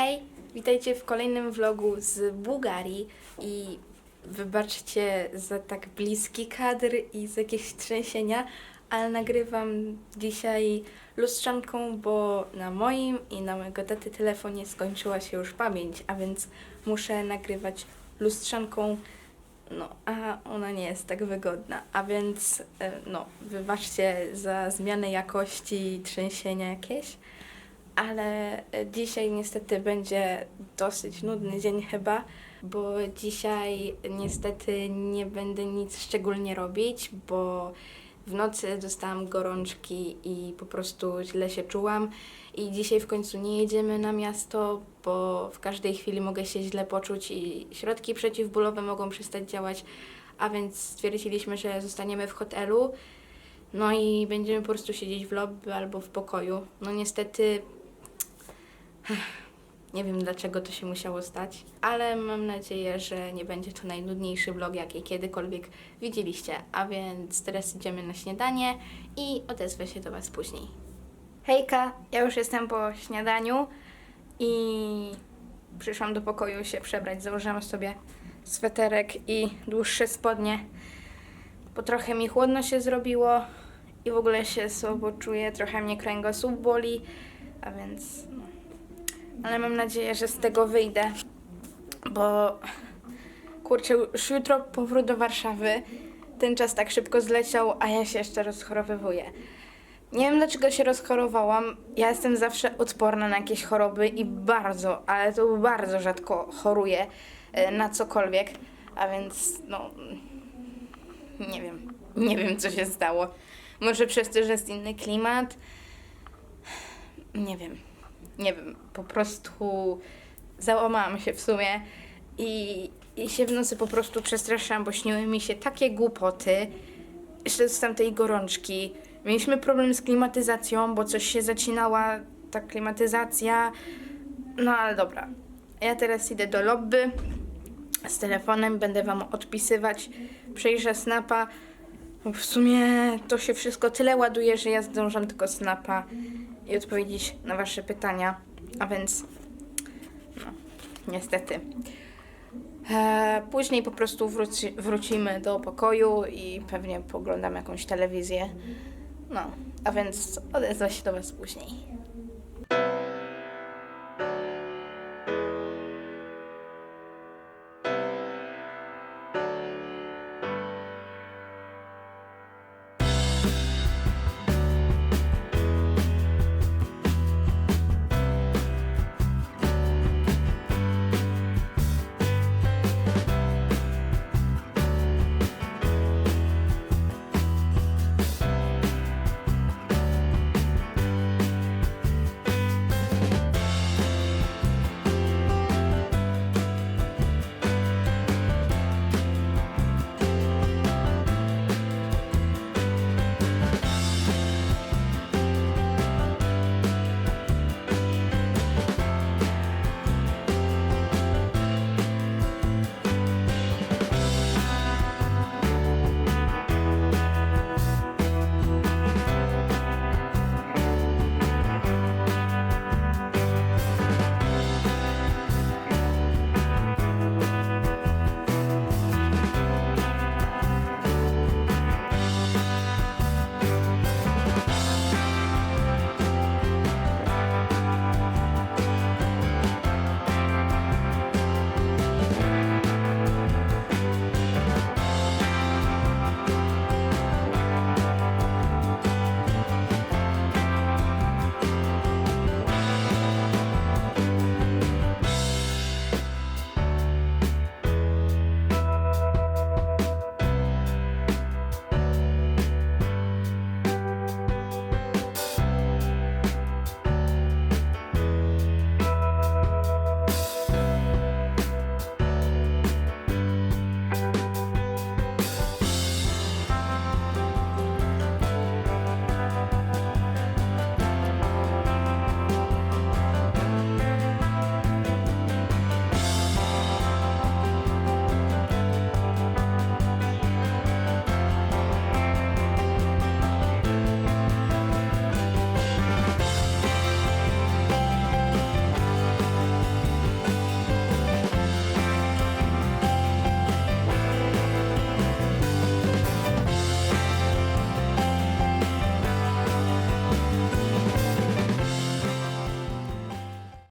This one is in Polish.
Hej, witajcie w kolejnym vlogu z Bułgarii i wybaczcie za tak bliski kadr i za jakieś trzęsienia, ale nagrywam dzisiaj lustrzanką, bo na moim i na mojego taty telefonie skończyła się już pamięć, a więc muszę nagrywać lustrzanką, no a ona nie jest tak wygodna, a więc e, no wybaczcie za zmianę jakości trzęsienia jakieś ale e, dzisiaj niestety będzie dosyć nudny dzień chyba, bo dzisiaj niestety nie będę nic szczególnie robić, bo w nocy dostałam gorączki i po prostu źle się czułam i dzisiaj w końcu nie jedziemy na miasto, bo w każdej chwili mogę się źle poczuć i środki przeciwbólowe mogą przestać działać, a więc stwierdziliśmy, że zostaniemy w hotelu. No i będziemy po prostu siedzieć w lobby albo w pokoju. No niestety nie wiem dlaczego to się musiało stać, ale mam nadzieję, że nie będzie to najnudniejszy vlog, jaki kiedykolwiek widzieliście. A więc teraz idziemy na śniadanie i odezwę się do Was później. Hejka, ja już jestem po śniadaniu i przyszłam do pokoju się przebrać. Założyłam sobie sweterek i dłuższe spodnie, bo trochę mi chłodno się zrobiło i w ogóle się słabo czuję, trochę mnie kręgosłup boli, a więc no, ale mam nadzieję, że z tego wyjdę, bo kurczę, już jutro powrót do Warszawy. Ten czas tak szybko zleciał, a ja się jeszcze rozchorowywuję. Nie wiem dlaczego się rozchorowałam. Ja jestem zawsze odporna na jakieś choroby i bardzo, ale to bardzo rzadko choruję e, na cokolwiek, a więc no nie wiem, nie wiem co się stało. Może przez to, że jest inny klimat. Nie wiem nie wiem, po prostu załamałam się w sumie i, i się w nocy po prostu przestraszyłam, bo śniły mi się takie głupoty, jeszcze z tamtej gorączki. Mieliśmy problem z klimatyzacją, bo coś się zacinała, ta klimatyzacja, no ale dobra. Ja teraz idę do lobby. Z telefonem, będę wam odpisywać, przejrzę snapa, w sumie to się wszystko tyle ładuje, że ja zdążam tylko snapa i odpowiedzieć na Wasze pytania. A więc, no, niestety. E, później po prostu wróci, wrócimy do pokoju i pewnie poglądam jakąś telewizję. No, a więc odezwę się do Was później.